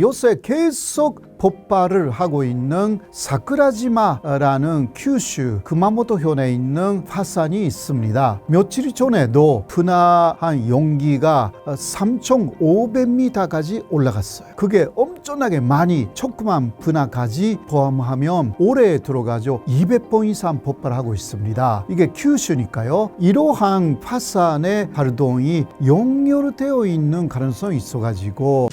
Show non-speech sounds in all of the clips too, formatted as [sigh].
요새 계속 폭발을 하고 있는 사쿠라지마라는 큐슈 구마모토 현에 있는 화산이 있습니다. 며칠 전에도 분화한 용기가 3,500m까지 올라갔어요. 그게 엄청나게 많이 조그만 분화까지 포함하면 올해 들어가죠. 200번 이상 폭발하고 있습니다. 이게 큐슈니까요. 이러한 화산의 활동이 연결되어 있는 가능성이 있어가지고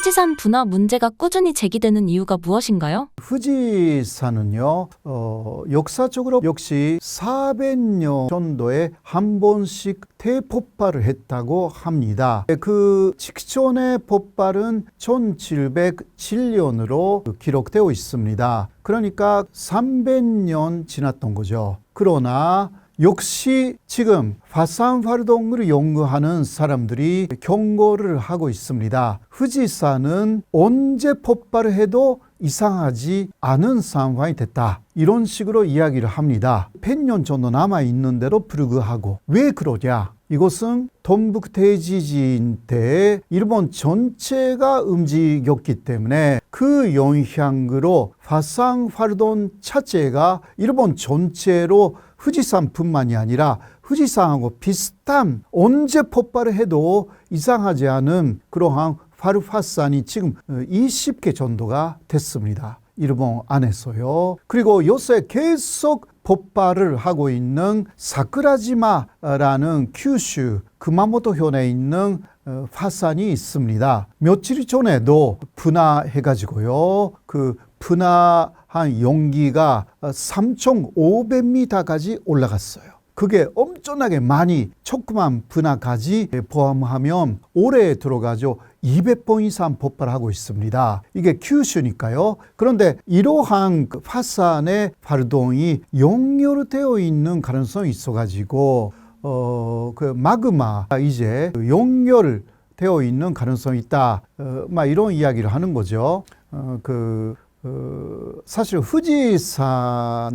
후지산 분화 문제가 꾸준히 제기되는 이유가 무엇인가요? 후지산은요, 어, 역사적으로 역시 400년 정도에 한 번씩 대폭발을 했다고 합니다. 그 직전의 폭발은 1707년으로 기록되어 있습니다. 그러니까 300년 지났던 거죠. 그러나 역시 지금 화산 활동을 연구하는 사람들이 경고를 하고 있습니다. 후지산은 언제 폭발을 해도 이상하지 않은 상황이 됐다. 이런 식으로 이야기를 합니다. 100년 정도 남아 있는데도 불구하고 왜 그러냐? 이것은 동북 대 지진 때 일본 전체가 움직였기 때문에 그 영향으로 화산 활동 자체가 일본 전체로 후지산뿐만이 아니라 후지산하고 비슷한 언제 폭발을 해도 이상하지 않은 그러한 화르화산이 지금 20개 정도가 됐습니다. 일본 안에서요. 그리고 요새 계속 폭발을 하고 있는 사쿠라지마라는 큐슈 구마모토 현에 있는 어, 화산이 있습니다. 며칠 전에도 분화해가지고요. 그 분화 한 용기가 3,500m까지 올라갔어요. 그게 엄청나게 많이 조그만 분화까지 포함하면 올해 들어가죠. 200번 이상 폭발하고 있습니다. 이게 큐슈니까요. 그런데 이러한 그 화산의 활동이 연결되어 있는 가능성이 있어가지고 어, 그 마그마 이제 연결되어 있는 가능성이 있다. 어, 막 이런 이야기를 하는 거죠. 어, 그 어, 사실 후지산만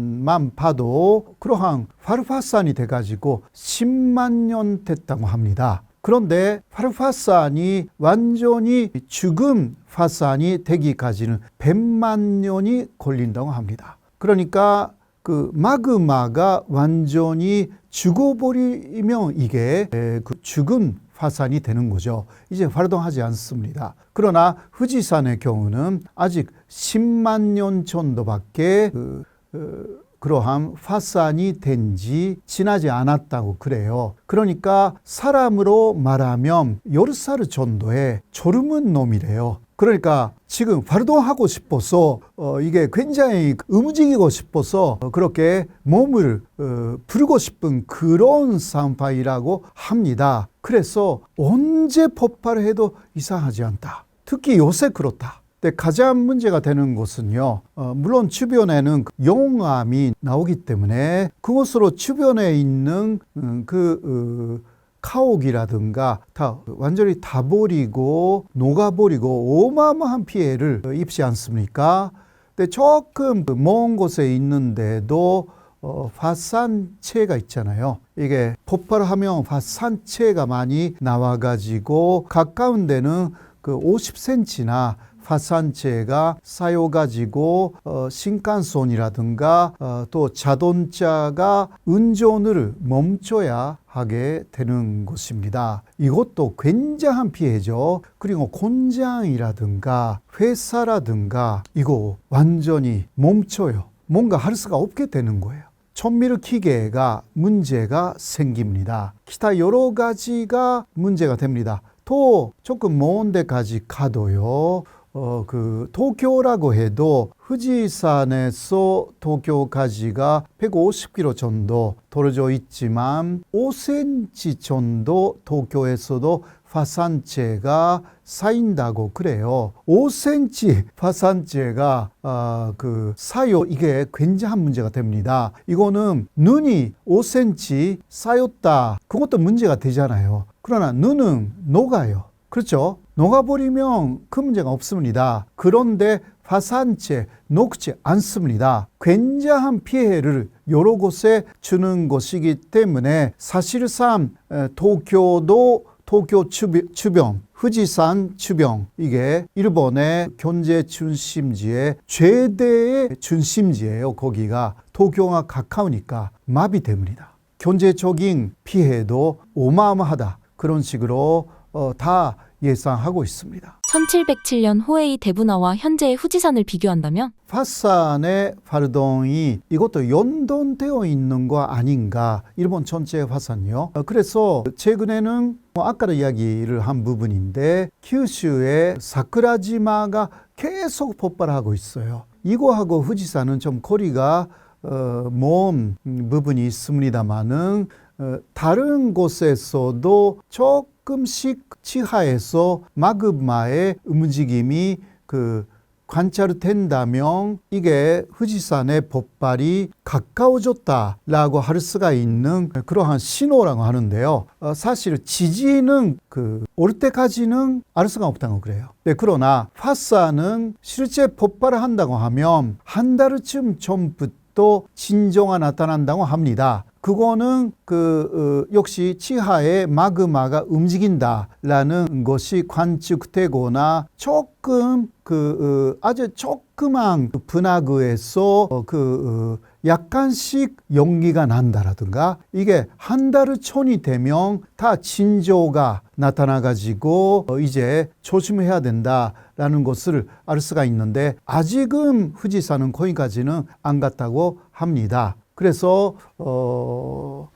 봐도 그러한 화르화산이 돼가지고 10만 년 됐다고 합니다. 그런데 화르화산이 완전히 죽은 화산이 되기까지는 100만 년이 걸린다고 합니다. 그러니까 그 마그마가 완전히 죽어버리면 이게 에, 그 죽은 화산이 되는 거죠. 이제 활동하지 않습니다. 그러나 후지산의 경우는 아직 10만 년 정도밖에 그, 그 그러한 화산이 된 지 지나지 않았다고 그래요. 그러니까 사람으로 말하면 10살 정도의 졸음은 놈이래요. 그러니까 지금 활동하고 싶어서 어, 이게 굉장히 움직이고 싶어서 어, 그렇게 몸을 어, 부르고 싶은 그런 상파이라고 합니다. 그래서 언제 폭발해도 이상하지 않다. 특히 요새 그렇다. 근데 가장 문제가 되는 것은요, 어, 물론 주변에는 용암이 나오기 때문에 그것으로 주변에 있는 음, 그 어, 카옥이라든가 다 완전히 다 버리고 녹아버리고 어마어마한 피해를 입지 않습니까? 근데 조금 먼 곳에 있는데도 어, 화산체가 있잖아요. 이게 폭발하면 화산체가 많이 나와가지고 가까운 데는 그 50cm나 화산체가 쌓여가지고 어, 신칸선이라든가 어, 또 자동차가 운전을 멈춰야 하게 되는 것입니다. 이것도 굉장한 피해죠. 그리고 공장이라든가 회사라든가 이거 완전히 멈춰요. 뭔가 할 수가 없게 되는 거예요. 천밀 기계가 문제가 생깁니다. 기타 여러 가지가 문제가 됩니다. 또 조금 먼 데까지 가도요. 어, 그 도쿄라고 해도 후지산에서 도쿄까지가 150km 정도 떨어져 있지만 5cm 정도 도쿄에서도 화산재가 쌓인다고 그래요. 5cm 화산재가 어, 그 쌓여 이게 굉장한 문제가 됩니다. 이거는 눈이 5cm 쌓였다 그것도 문제가 되잖아요. 그러나 눈은 녹아요. 그렇죠? 녹아버리면 그 문제가 없습니다. 그런데 화산재 녹지 않습니다. 굉장한 피해를 여러 곳에 주는 것이기 때문에 사실상 도쿄도 도쿄 주변, 후지산 주변 이게 일본의 경제 중심지의 최대의 중심지예요. 거기가 도쿄가 가까우니까 마비됩니다. 경제적인 피해도 어마어마하다. 그런 식으로 어, 다 예상하고 있습니다. 1707년 호에이 대분화와 현재의 후지산을 비교한다면 화산의 활동이 이것도 연동되어 있는 거 아닌가 일본 전체 화산이요. 어, 그래서 최근에는 뭐 아까도 이야기를 한 부분인데 규슈의 사쿠라지마가 계속 폭발하고 있어요. 이거하고 후지산은 좀 거리가 어, 먼 부분이 있습니다만은 어, 다른 곳에서도 조금씩 치하에서 마그마의 움직임이 그 관찰된다면 이게 후지산의 폭발이 가까워졌다라고 할 수가 있는 그러한 신호라고 하는데요. 어, 사실 지진은 그 올 때까지는 알 수가 없다고 그래요. 네, 그러나 화산은 실제 폭발을 한다고 하면 한 달쯤 전부터 진정화 나타난다고 합니다. 그거는 그 어, 역시 지하의 마그마가 움직인다라는 것이 관측되거나 조금 그 어, 아주 조그만 그 분화구에서 어, 그 어, 약간씩 용기가 난다라든가 이게 한 달을 촌이 되면 다 진조가 나타나가지고 어, 이제 조심해야 된다라는 것을 알 수가 있는데 아직은 후지산은 거기까지는 안 갔다고 합니다. 그래서 어,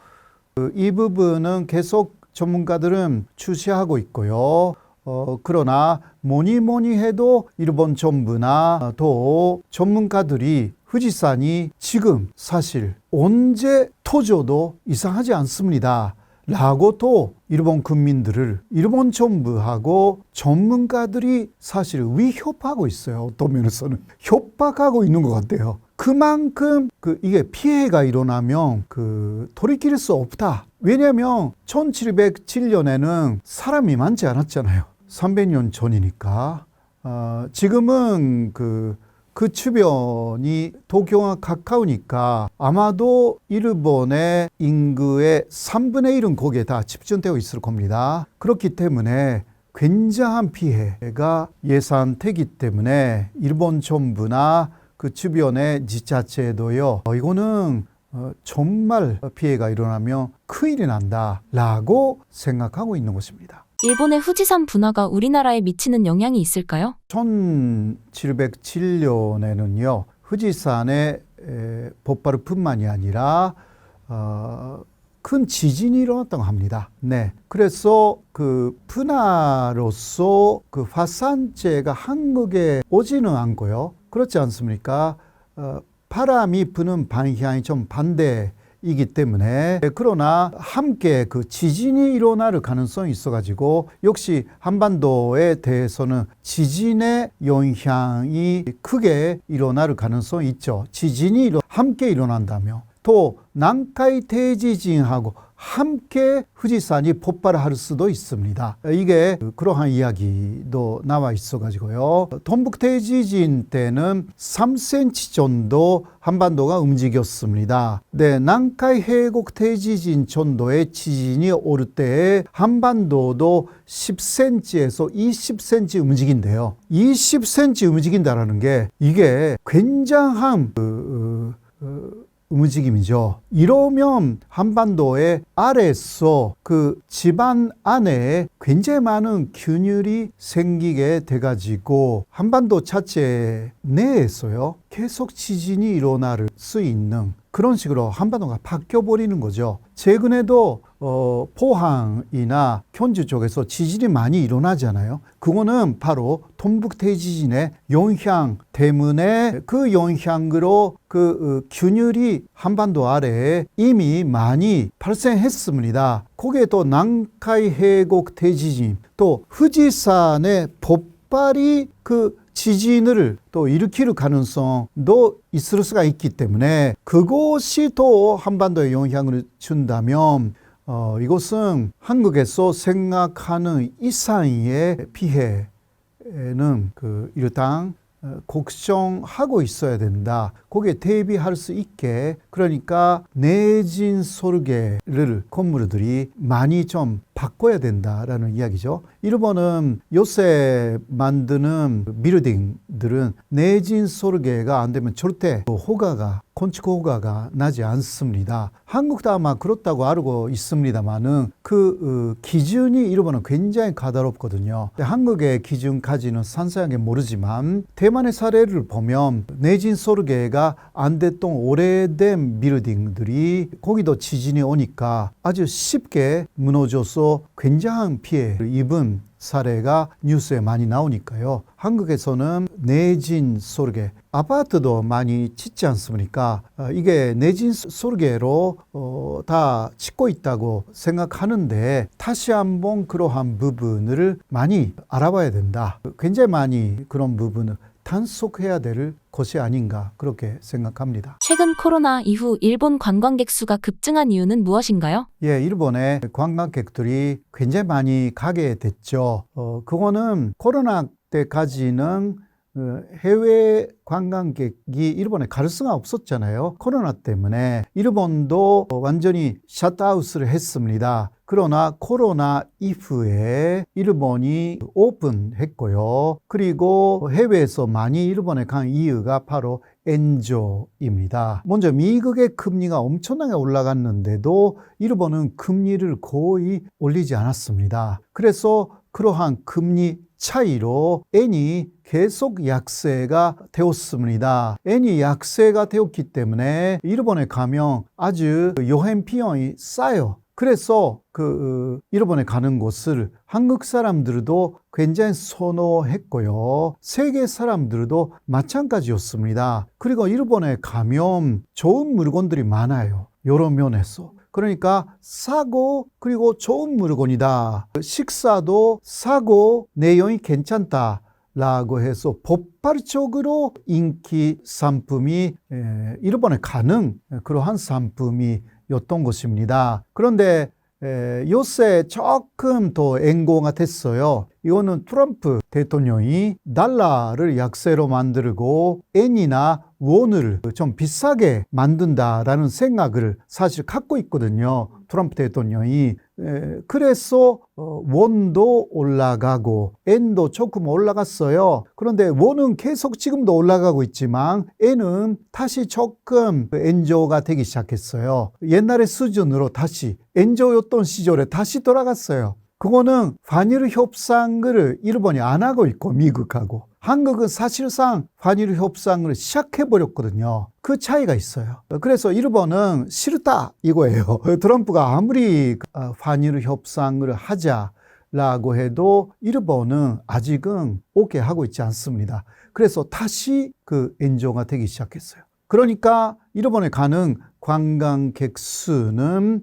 그 이 부분은 계속 전문가들은 주시하고 있고요. 어, 그러나 뭐니 뭐니 해도 일본 정부나 또 전문가들이 후지산이 지금 사실 언제 터져도 이상하지 않습니다. 라고 또 일본 국민들을 일본 정부하고 전문가들이 사실 위협하고 있어요. 어떤 면에서는 협박하고 있는 것 같아요. 그만큼 그 이게 피해가 일어나면 그 돌이킬 수 없다. 왜냐하면 1707년에는 사람이 많지 않았잖아요. 300년 전이니까. 어, 지금은 그, 그 주변이 도쿄가 가까우니까 아마도 일본의 인구의 3분의 1은 거기에 다 집중되어 있을 겁니다. 그렇기 때문에 굉장한 피해가 예상되기 때문에 일본 정부나 그 주변의 지자체도요. 어, 이거는 어, 정말 피해가 일어나며 큰일이 난다라고 생각하고 있는 것입니다. 일본의 후지산 분화가 우리나라에 미치는 영향이 있을까요? 1707년에는요. 후지산의 에, 폭발뿐만이 아니라 어, 큰 지진이 일어났다고 합니다. 네. 그래서 그 분화로서 그 화산재가 한국에 오지는 않고요. 그렇지 않습니까? 어, 바람이 부는 방향이 좀 반대이기 때문에 그러나 함께 그 지진이 일어날 가능성이 있어가지고 역시 한반도에 대해서는 지진의 영향이 크게 일어날 가능성이 있죠. 지진이 함께 일어난다면 또南海 대지진하고 함께 후지산이 폭발할 수도 있습니다. 이게 그러한 이야기도 나와 있어 가지고요. 동북태 지진 때는 3cm 정도 한반도가 움직였습니다. 네, 남해 해곡태 지진 정도의 지진이 오를 때 한반도도 10cm에서 20cm 움직인대요. 20cm 움직인다라는 게 이게 굉장한 그, 그, 움직임이죠. 이러면 한반도의 아래에서 그 집안 안에 굉장히 많은 균열이 생기게 돼가지고 한반도 자체 내에서요 계속 지진이 일어날 수 있는 그런 식으로 한반도가 바뀌어 버리는 거죠. 최근에도 어, 포항이나 현주 쪽에서 지진이 많이 일어나잖아요. 그거는 바로 톰북대 지진의 영향 때문에 그 영향으로 그 어, 균열이 한반도 아래에 이미 많이 발생했습니다. 거기에 또 난카이 해곡 대지진, 또 후지산의 폭발이 그 지진을 또 일으킬 가능성도 있을 수가 있기 때문에 그것이 또 한반도에 영향을 준다면 어, 이것은 한국에서 생각하는 이상의 피해는 그 일단 어, 걱정하고 있어야 된다. 거기에 대비할 수 있게 그러니까 내진 소르게를 건물들이 많이 좀 바꿔야 된다라는 이야기죠. 일본은 요새 만드는 빌딩들은 내진 소르게가 안 되면 절대 호가가 건축 호가가 나지 않습니다. 한국도 아마 그렇다고 알고 있습니다만은 그 어, 기준이 일본은 굉장히 까다롭거든요. 근데 한국의 기준까지는 상세하게 모르지만 대만의 사례를 보면 내진 소르게가 안 됐던 오래된 빌딩들이 거기도 지진이 오니까 아주 쉽게 무너져서 굉장한 피해를 입은 사례가 뉴스에 많이 나오니까요. 한국에서는 내진 소르게 아파트도 많이 짓지 않습니까? 어, 이게 내진 소르게로 어, 다 짓고 있다고 생각하는데 다시 한번 그러한 부분을 많이 알아봐야 된다. 굉장히 많이 그런 부분을 단속해야 될 것이 아닌가 그렇게 생각합니다. 최근 코로나 이후 일본 관광객 수가 급증한 이유는 무엇인가요? 예, 일본에 관광객들이 굉장히 많이 가게 됐죠. 어, 그거는 코로나 때까지는 어, 해외 관광객이 일본에 갈 수가 없었잖아요. 코로나 때문에 일본도 완전히 샷아웃을 했습니다. 그러나 코로나 이후에 일본이 오픈했고요. 그리고 해외에서 많이 일본에 간 이유가 바로 엔조입니다. 먼저 미국의 금리가 엄청나게 올라갔는데도 일본은 금리를 거의 올리지 않았습니다. 그래서 그러한 금리 차이로 엔이 계속 약세가 되었습니다. 엔이 약세가 되었기 때문에 일본에 가면 아주 여행 비용이 싸요. 그래서 그 일본에 가는 곳을 한국 사람들도 굉장히 선호했고요. 세계 사람들도 마찬가지였습니다. 그리고 일본에 가면 좋은 물건들이 많아요. 여러 면에서. 그러니까 싸고 그리고 좋은 물건이다. 식사도 싸고 내용이 괜찮다. 라고 해서 폭발적으로 인기 상품이 에, 일본에 가는 그러한 상품이 었던 것입니다. 그런데 에, 요새 조금 더 앵고가 됐어요. 이거는 트럼프 대통령이 달러를 약세로 만들고 엔이나 원을 좀 비싸게 만든다라는 생각을 사실 갖고 있거든요. 트럼프 대통령이. 에, 그래서 어, 원도 올라가고 엔도 조금 올라갔어요. 그런데 원은 계속 지금도 올라가고 있지만 엔은 다시 조금 엔조가 되기 시작했어요. 옛날의 수준으로 다시 엔조였던 시절에 다시 돌아갔어요. 그거는 환율 협상을 일본이 안 하고 있고 미국하고 한국은 사실상 환율 협상을 시작해 버렸거든요. 그 차이가 있어요. 그래서 일본은 싫다 이거예요. [laughs] 트럼프가 아무리 환율 협상을 하자라고 해도 일본은 아직은 오케이 하고 있지 않습니다. 그래서 다시 그 엔조가 되기 시작했어요. 그러니까 일본에 가는 관광객 수는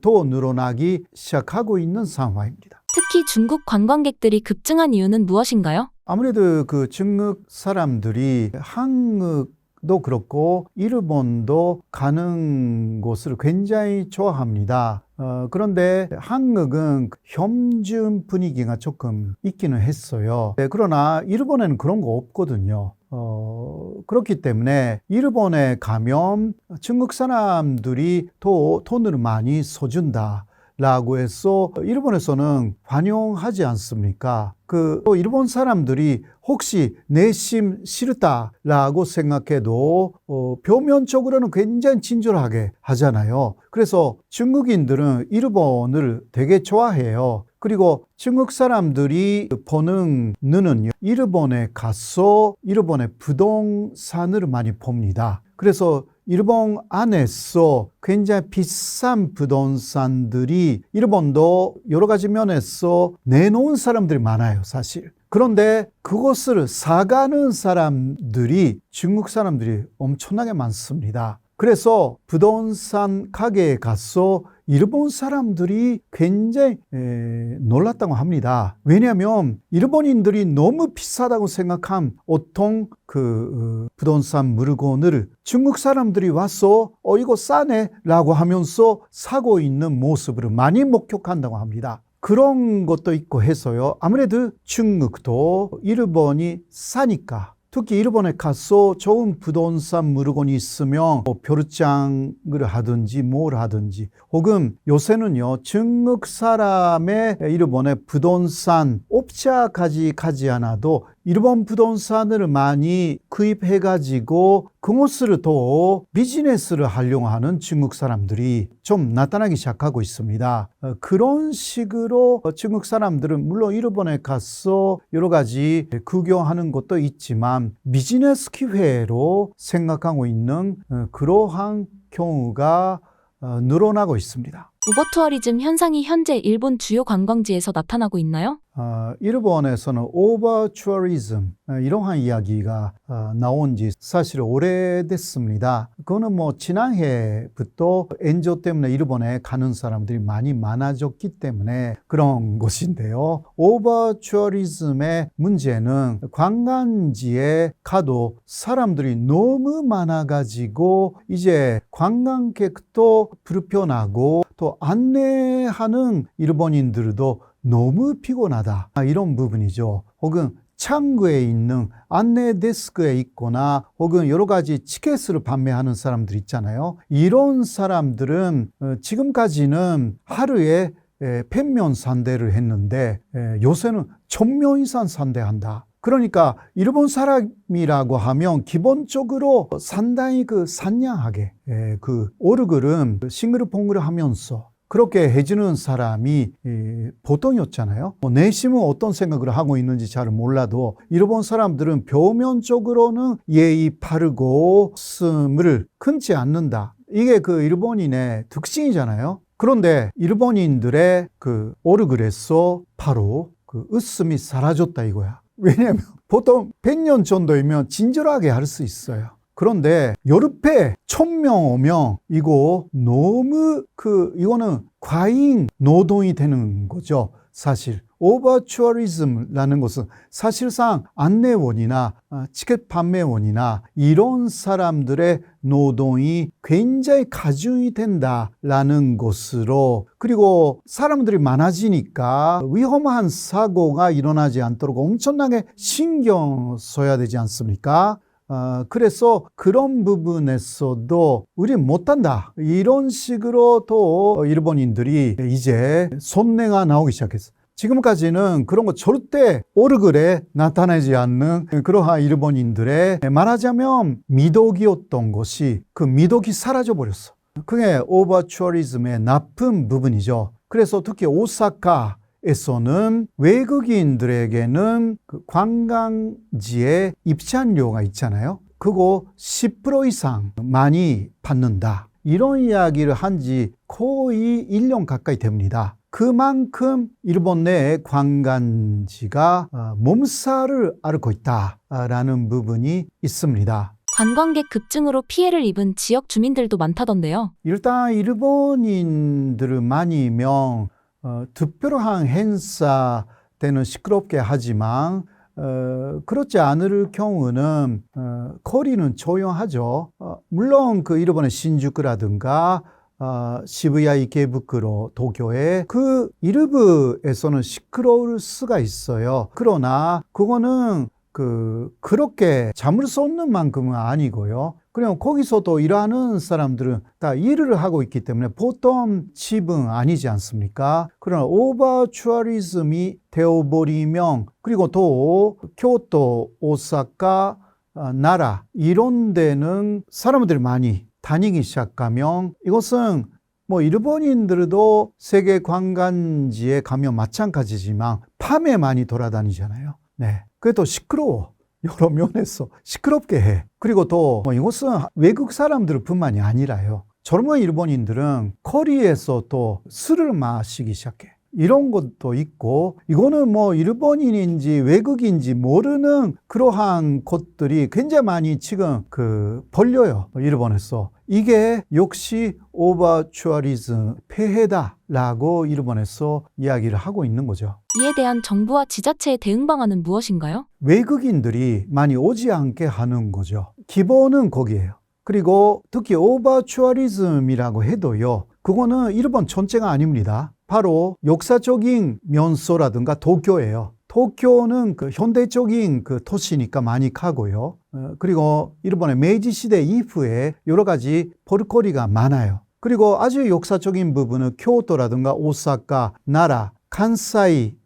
더 늘어나기 시작하고 있는 상황입니다. 특히 중국 관광객들이 급증한 이유는 무엇인가요? 아무래도 그 중국 사람들이 한국 도 그렇고 일본도 가는 곳을 굉장히 좋아합니다. 어, 그런데 한국은 현준 분위기가 조금 있기는 했어요. 네, 그러나 일본에는 그런 거 없거든요. 어, 그렇기 때문에 일본에 가면 중국 사람들이 더 돈을 많이 써준다. 라고 해서 일본에서는 환영하지 않습니까? 그 일본 사람들이 혹시 내심 싫다라고 생각해도 어, 표면적으로는 굉장히 친절하게 하잖아요. 그래서 중국인들은 일본을 되게 좋아해요. 그리고 중국 사람들이 보는 눈은 일본에 가서 일본의 부동산을 많이 봅니다. 그래서 일본 안에서 굉장히 비싼 부동산들이 일본도 여러 가지 면에서 내놓은 사람들이 많아요, 사실. 그런데 그것을 사가는 사람들이 중국 사람들이 엄청나게 많습니다. 그래서 부동산 가게에 가서 일본 사람들이 굉장히 에, 놀랐다고 합니다. 왜냐하면 일본인들이 너무 비싸다고 생각한 어떤 그 어, 부동산 물건을 중국 사람들이 와서 어 이거 싸네라고 하면서 사고 있는 모습을 많이 목격한다고 합니다. 그런 것도 있고 해서요. 아무래도 중국도 일본이 싸니까 특히 일본에 가서 좋은 부동산 물건이 있으면 뭐 벼르장을 하든지 뭘 하든지 혹은 요새는요 중국 사람의 일본의 부동산 업자까지 가지 않아도 일본 부동산을 많이 구입해 가지고 그것을 더 비즈니스를 하려고 하는 중국 사람들이 좀 나타나기 시작하고 있습니다. 어, 그런 식으로 중국 사람들은 물론 일본에 가서 여러 가지 구경하는 것도 있지만 비즈니스 기회로 생각하고 있는 어, 그러한 경우가 어, 늘어나고 있습니다. 우버 투어리즘 현상이 현재 일본 주요 관광지에서 나타나고 있나요? 어, 일본에서는 오버추어리즘 어, 이러한 이야기가 어, 나온 지 사실 오래됐습니다. 그거는 뭐 지난해부터 엔조 때문에 일본에 가는 사람들이 많이 많아졌기 때문에 그런 [laughs] 것인데요. 오버추어리즘의 문제는 관광지에 가도 사람들이 너무 많아가지고 이제 관광객도 불편하고 또 안내하는 일본인들도 너무 피곤하다. 아, 이런 부분이죠. 혹은 창구에 있는 안내 데스크에 있거나 혹은 여러 가지 티켓을 판매하는 사람들 있잖아요. 이런 사람들은 어, 지금까지는 하루에 에, 100명 산대를 했는데 에, 요새는 1000명 이상 산대한다. 그러니까 일본 사람이라고 하면 기본적으로 상당히 그 산량하게 에, 그 오르글은 싱글퐁글 하면서 그렇게 해주는 사람이 이, 보통이었잖아요. 뭐 내심은 어떤 생각을 하고 있는지 잘 몰라도 일본 사람들은 표면적으로는 예의 바르고 숨을 끊지 않는다. 이게 그 일본인의 특징이잖아요. 그런데 일본인들의 그 오르그레서 바로 그 웃음이 사라졌다 이거야. 왜냐하면 보통 100년 정도이면 친절하게 할 수 있어요. 그런데 여름에 천명 오면 이거 너무 그 이거는 과잉 노동이 되는 거죠. 사실 오버추어리즘라는 것은 사실상 안내원이나 아, 티켓 판매원이나 이런 사람들의 노동이 굉장히 가중이 된다라는 것으로 그리고 사람들이 많아지니까 위험한 사고가 일어나지 않도록 엄청나게 신경 써야 되지 않습니까? 어, 그래서 그런 부분에서도 우리 못한다. 이런 식으로 또 일본인들이 이제 손내가 나오기 시작했어. 지금까지는 그런 거 절대 오르글에 나타나지 않는 그러한 일본인들의 말하자면 미덕이었던 것이 그 미덕이 사라져 버렸어. 그게 오버추어리즘의 나쁜 부분이죠. 그래서 특히 오사카 에서는 외국인들에게는 그 관광지에 입장료가 있잖아요. 그거 10% 이상 많이 받는다. 이런 이야기를 한 지 거의 1년 가까이 됩니다. 그만큼 일본 내 관광지가 어, 몸살을 앓고 있다라는 부분이 있습니다. 관광객 급증으로 피해를 입은 지역 주민들도 많다던데요. 일단 일본인들을 많이면 어, 특별한 행사 때는 시끄럽게 하지만 어, 그렇지 않을 경우는 어, 거리는 조용하죠. 어, 물론 그 일본의 신주쿠라든가 어, 시부야 이케부쿠로 도쿄의 그 일부에서는 시끄러울 수가 있어요. 그러나 그거는 그 그렇게 잠을 수 없는 만큼은 아니고요. 그냥 거기서도 일하는 사람들은 다 일을 하고 있기 때문에 보통 집은 아니지 않습니까? 그러나 오버추어리즘이 되어버리면 그리고 또 교토, 오사카, 아, 나라 이런 데는 사람들이 많이 다니기 시작하면 이것은 뭐 일본인들도 세계 관광지에 가면 마찬가지지만 밤에 많이 돌아다니잖아요. 네. 그래도 시끄러워. 여러 면에서 시끄럽게 해. 그리고 또 뭐 이것은 외국 사람들 뿐만이 아니라요. 젊은 일본인들은 거리에서 또 술을 마시기 시작해. 이런 것도 있고, 이거는 뭐 일본인인지 외국인지 모르는 그러한 것들이 굉장히 많이 지금 그 벌려요. 일본에서. 이게 역시 오버추어리즘 폐해다라고 일본에서 이야기를 하고 있는 거죠. 이에 대한 정부와 지자체의 대응 방안은 무엇인가요? 외국인들이 많이 오지 않게 하는 거죠. 기본은 거기에요. 그리고 특히 오버추어리즘이라고 해도요. 그거는 일본 전체가 아닙니다. 바로 역사적인 면소라든가 도쿄예요. 도쿄는 그 현대적인 그 도시니까 많이 가고요. 어, 그리고 일본의 메이지 시대 이후에 여러 가지 볼거리가 많아요. 그리고 아주 역사적인 부분은 교토라든가 오사카, 나라, 간사이,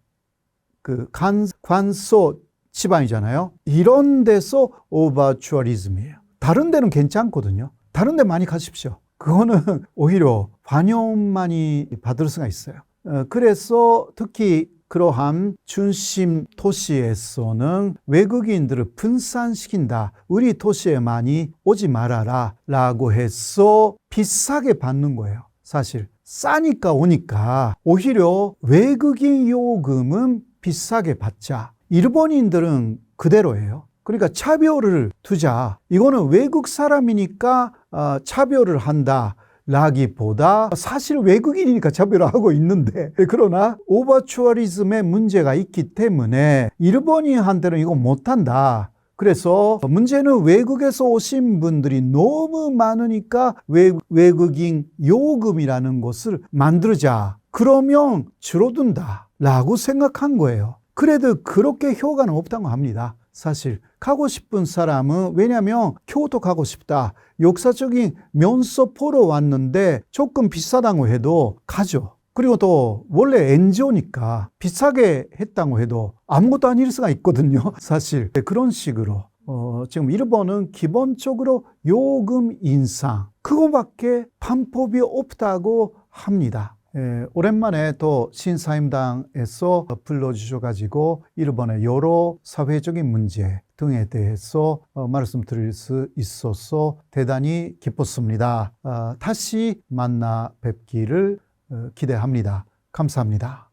그 간, 관소 지방이잖아요. 이런 데서 오버추어리즘이에요. 다른 데는 괜찮거든요. 다른 데 많이 가십시오. 그거는 [laughs] 오히려 관용만이 받을 수가 있어요. 어, 그래서 특히 그러한 중심 도시에서는 외국인들을 분산시킨다. 우리 도시에 많이 오지 말아라. 라고 해서 비싸게 받는 거예요. 사실. 싸니까 오니까 오히려 외국인 요금은 비싸게 받자. 일본인들은 그대로예요. 그러니까 차별을 두자. 이거는 외국 사람이니까 어, 차별을 한다. 라기보다 사실 외국인이니까 차별을 하고 있는데 [laughs] 그러나 오버추어리즘의 문제가 있기 때문에 일본인한테는 이거 못한다. 그래서 문제는 외국에서 오신 분들이 너무 많으니까 외, 외국인 요금이라는 것을 만들자. 그러면 줄어든다. 라고 생각한 거예요. 그래도 그렇게 효과는 없다고 합니다. 사실 가고 싶은 사람은 왜냐하면 교토 가고 싶다. 역사적인 면서 보러 왔는데 조금 비싸다고 해도 가죠. 그리고 또 원래 엔조니까 비싸게 했다고 해도 아무것도 아닐 수가 있거든요. [laughs] 사실 그런 식으로 어, 지금 일본은 기본적으로 요금 인상 그거밖에 방법이 없다고 합니다. 예, 오랜만에 또 신사임당에서 불러주셔가지고 일본의 여러 사회적인 문제 등에 대해서 어, 말씀드릴 수 있어서 대단히 기뻤습니다. 아, 다시 만나 뵙기를 어, 기대합니다. 감사합니다.